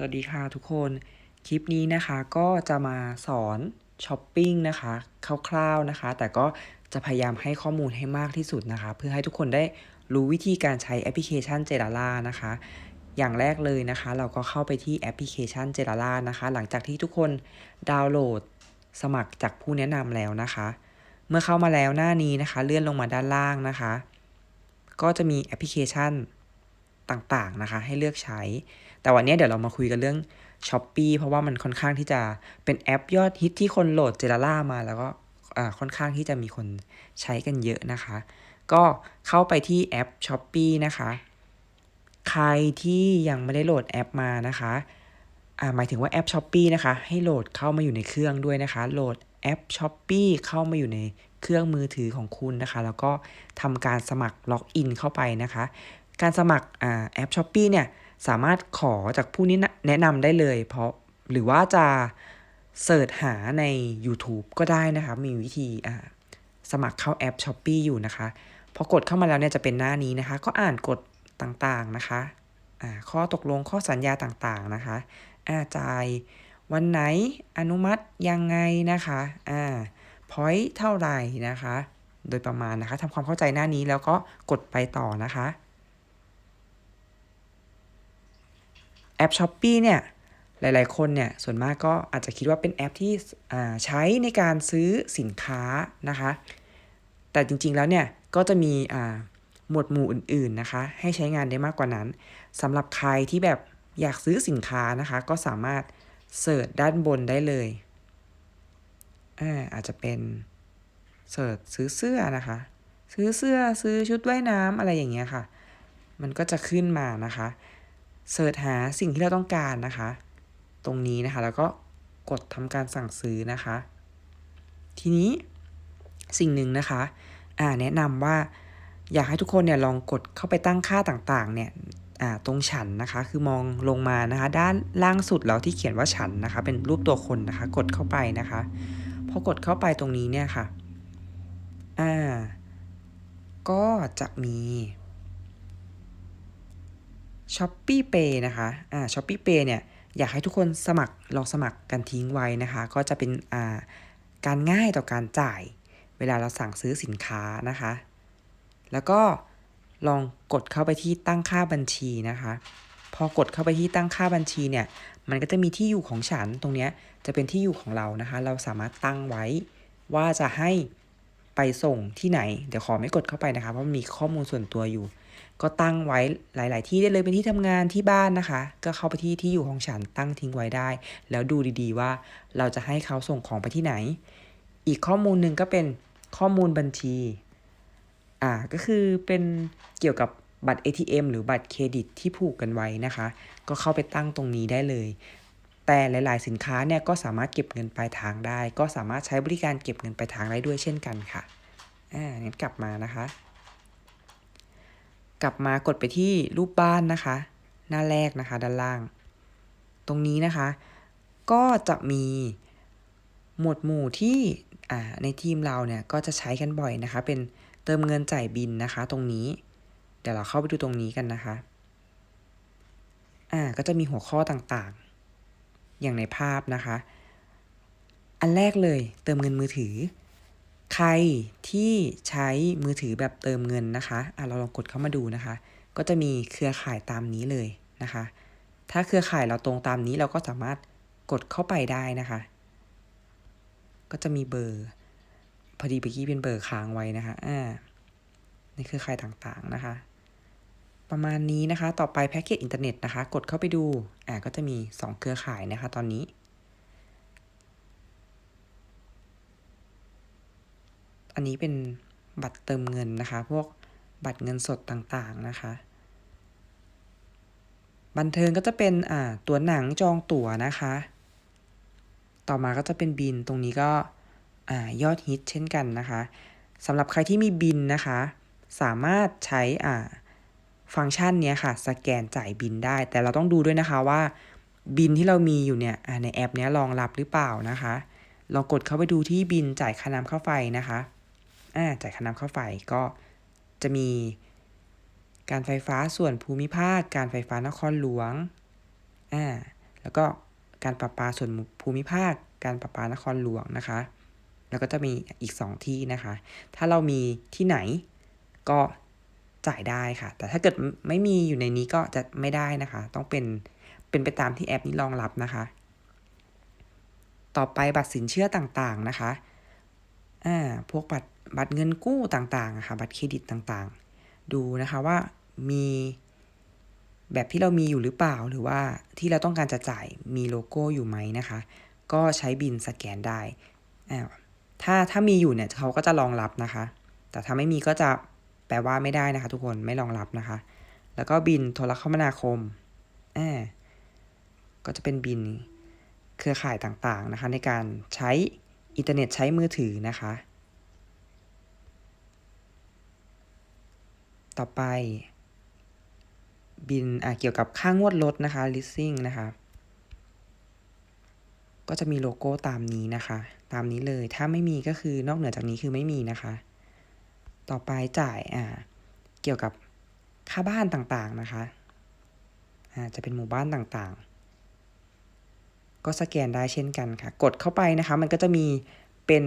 สวัสดีค่ะทุกคน คลิปนี้นะคะก็จะมาสอนช้อปปิ้งนะคะคร่าวๆนะคะ แต่ก็จะพยายามให้ข้อมูลให้มากที่สุดนะคะ เพื่อให้ทุกคนได้รู้วิธีการใช้แอปพลิเคชันเจ a ล่านะคะ อย่างแรกเลยนะคะ เราก็เข้าไปที่แอปพลิเคชันเจ a ล่านะคะ หลังจากที่ทุกคนดาวน์โหลดสมัครจากผู้แนะนำแล้วนะคะ เมื่อเข้ามาแล้วหน้านี้นะคะ เลื่อนลงมาด้านล่างนะคะ ก็จะมีแอปพลิเคชัน ต่างๆนะคะ ให้เลือกใช้ แต่วันนี้เดี๋ยวเรามาคุยกันเรื่อง s h อ p e e เพราะว่ามันค่อนข้างที่จะเป็นแอปยอดฮิตที่คนโหลดเจลาล่ามาแล้วก็ค่อนข้างที่จะมีคนใช้กันเยอะนะคะ ก็เข้าไปที่แอป s h อ p e e นะคะ ใครที่ยังไม่ได้โหลดแอปมานะคะหมายถึงว่าแอป s h อ p e e นะคะ ให้โหลดเข้ามาอยู่ในเครื่องด้วยนะคะ โหลดแอป s h อ p e e เข้ามาอยู่ในเครื่องมือถือของคุณนะคะ แล้วก็ทำการสมัครล็อกอินเข้าไปนะคะ การสมัครแอป s h อ p e e เนี่ยสามารถขอจากผู้นี้แนะนำได้เลย เพราะหรือว่าจะเสิร์ชหาใน YouTube ก็ได้นะคะ มีวิธีสมัครเข้าแอป s h อ p e e อยู่นะคะ พอกดเข้ามาแล้วเนี่ยจะเป็นหน้านี้นะคะ ก็อ่านกฎต่างๆนะคะข้อตกลงข้อสัญญาต่างๆนะคะอาจ่ายวันไหนอนุมัติยังไงนะคะอ่าพอยต์เท่าไหร่นะคะ โดยประมาณนะคะทำความเข้าใจหน้านี้แล้วก็กดไปต่อนะคะ แอป s h อ p e e เนี่ยหลาย ๆ คนเนี่ยส่วนมากก็อาจจะคิดว่าเป็นแอปที่ใช้ในการซื้อสินค้านะคะ แต่จริง ๆ แล้วเนี่ยก็จะมีหมวดหมู่อื่น ๆ นะคะ ให้ใช้งานได้มากกว่านั้นสำหรับใครที่แบบอยากซื้อสินค้านะคะ ก็สามารถเสิร์ชด้านบนได้เลยอาอาจจะเป็นเสิร์ชซื้อเสื้อนะคะ ซื้อเสื้อซื้อชุดว่ายน้ำอะไรอย่างเงี้ยค่ะ มันก็จะขึ้นมานะคะ เสิร์ชหาสิ่งที่เราต้องการนะคะ ตรงนี้นะคะ แล้วก็กดทำการสั่งซื้อนะคะ ทีนี้สิ่งหนึ่งนะคะอ่าแนะนำว่าอยากให้ทุกคนเนี่ยลองกดเข้าไปตั้งค่าต่างๆ เนี่ยอ่าตรงฉันนะคะ คือมองลงมานะคะ ด้านล่างสุดแล้วที่เขียนว่าฉันนะคะ เป็นรูปตัวคนนะคะ กดเข้าไปนะคะพอกดเข้าไปตรงนี้เนี่ยค่ะอ่าก็จะมี s h อ p e e Pay นะคะอ่า s h อ p e e Pay เนี่ยอยากให้ทุกคนสมัครลองสมัครกันทิ้งไว้นะคะ ก็จะเป็นอ่าการง่ายต่อการจ่าย เวลาเราสั่งซื้อสินค้านะคะ แล้วก็ลองกดเข้าไปที่ตั้งค่าบัญชีนะคะ พอกดเข้าไปที่ตั้งค่าบัญชีเนี่ย มันก็จะมีที่อยู่ของฉันตรงนี้จะเป็นที่อยู่ของเรานะคะ เราสามารถตั้งไว้ว่าจะให้ไปส่งที่ไหน เดี๋ยวขอไม่กดเข้าไปนะคะ เพราะมันมีข้อมูลส่วนตัวอยู่ ก็ตั้งไว้หลาย ๆ ที่ได้เลยเป็นที่ทำงานที่บ้านนะคะ ก็เข้าไปที่ที่อยู่ของฉันตั้งทิ้งไว้ได้ แล้วดูดีๆว่าเราจะให้เขาส่งของไปที่ไหน อีกข้อมูลหนึ่งก็เป็นข้อมูลบัญชี อ่าก็คือเป็นเกี่ยวกับบัตร ATM หรือบัตรเครดิตที่ผูกกันไว้นะคะ ก็เข้าไปตั้งตรงนี้ได้เลย แต่หลาย ๆ สินค้าเนี่ยก็สามารถเก็บเงินปลายทางได้ ก็สามารถใช้บริการเก็บเงินปลายทางได้ด้วยเช่นกันค่ะ อ่างั้นกลับมานะคะ กลับมากดไปที่รูปบ้านนะคะ หน้าแรกนะคะ ด้านล่าง ตรงนี้นะคะ ก็จะมีหมวดหมู่ที่ในทีมเราเนี่ยก็จะใช้กันบ่อยนะคะ เป็นเติมเงินจ่ายบินนะคะ ตรงนี้ เดี๋ยวเราเข้าไปดูตรงนี้กันนะคะอ่าก็จะมีหัวข้อต่างๆ อย่างในภาพนะคะ อันแรกเลยเติมเงินมือถือ ใครที่ใช้มือถือแบบเติมเงินนะคะอะเราลองกดเข้ามาดูนะคะ ก็จะมีเครือข่ายตามนี้เลยนะคะ ถ้าเครือข่ายเราตรงตามนี้เราก็สามารถกดเข้าไปได้นะคะ ก็จะมีเบอร์ พอดีเมื่อกี้เป็นเบอร์ค้างไว้นะคะ อ่า ในเครือข่ายต่างๆนะคะ ประมาณนี้นะคะ ต่อไปแพ็กเกจอินเทอร์เน็ตนะคะ กดเข้าไปดู อ่า ก็จะมี 2 เครือข่ายนะคะ ตอนนี้ อันนี้เป็นบัตรเติมเงินนะคะ พวกบัตรเงินสดต่างๆนะคะ บันเทิงก็จะเป็นอ่าตั๋วหนังจองตั๋วนะคะ ต่อมาก็จะเป็นบินตรงนี้ก็อ่ายอดฮิตเช่นกันนะคะสำหรับใครที่มีบินนะคะ สามารถใช้อ่าฟังก์ชันนี้ค่ะ สแกนจ่ายบินได้ แต่เราต้องดูด้วยนะคะว่า บินที่เรามีอยู่เนี่ยในแอปนี้รองรับหรือเปล่านะคะ ลองกดเข้าไปดูที่บินจ่ายค่าน้ำค่าไฟนะคะ อ่าจ่ายค่าน้ำค่าไฟก็จะมีการไฟฟ้าส่วนภูมิภาค การไฟฟ้านครหลวงอ่าแล้วก็การประปาส่วนภูมิภาค การประปานครหลวงนะคะ แล้วก็จะมีอีก 2 ที่นะคะ ถ้าเรามีที่ไหนก็จ่ายได้ค่ะ แต่ถ้าเกิดไม่มีอยู่ในนี้ก็จะไม่ได้นะคะ ต้องเป็นเป็นไปตามที่แอปนี้รองรับนะคะ ต่อไปบัตรสินเชื่อต่างๆนะคะ อ่าพวกบัตรบัตรเงินกู้ต่างๆอะค่ะบัตรเครดิตต่างๆ ดูนะคะว่ามีแบบที่เรามีอยู่หรือเปล่าหรือว่าที่เราต้องการจะจ่ายมีโลโก้อยู่ไหมนะคะ ก็ใช้บินสแกนได้อ่าถ้าถ้ามีอยู่เนี่ยเขาก็จะรองรับนะคะ แต่ถ้าไม่มีก็จะแปลว่าไม่ได้นะคะ ทุกคนไม่รองรับนะคะ แล้วก็บินโทรคมนาคมอ่าก็จะเป็นบินเครือข่ายต่างๆนะคะ ในการใช้ อินเทอร์เน็ตใช้มือถือนะคะ ต่อไป บินอ่าเกี่ยวกับค่างวดรถนะคะ leasing นะคะ ก็จะมีโลโก้ตามนี้นะคะ ตามนี้เลย ถ้าไม่มีก็คือนอกเหนือจากนี้คือไม่มีนะคะ ต่อไปจ่ายอ่าเกี่ยวกับค่าบ้านต่างๆนะคะอ่าจะเป็นหมู่บ้านต่างๆ ก็สแกนได้เช่นกันค่ะ กดเข้าไปนะคะ มันก็จะมีเป็น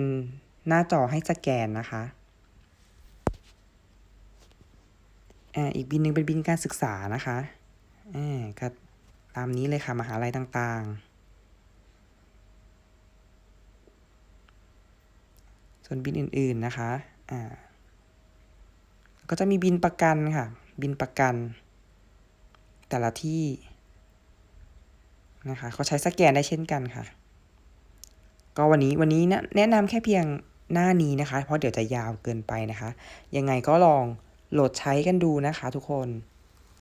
หน้าจอให้สแกนนะคะอ่าอีกบินหนึ่งเป็นบินการศึกษานะคะอ่าก็ตามนี้เลยค่ะมหาลัยต่างๆ ส่วนบินอื่นๆนะคะอ่าก็จะมีบินประกันค่ะ บินประกัน แต่ละที่ นะคะเขาใช้สแกนได้เช่นกันค่ะ ก็วันนี้วันนี้นะแนะนำแค่เพียงหน้านี้นะคะ เพราะเดี๋ยวจะยาวเกินไปนะคะ ยังไงก็ลองโหลดใช้กันดูนะคะทุกคน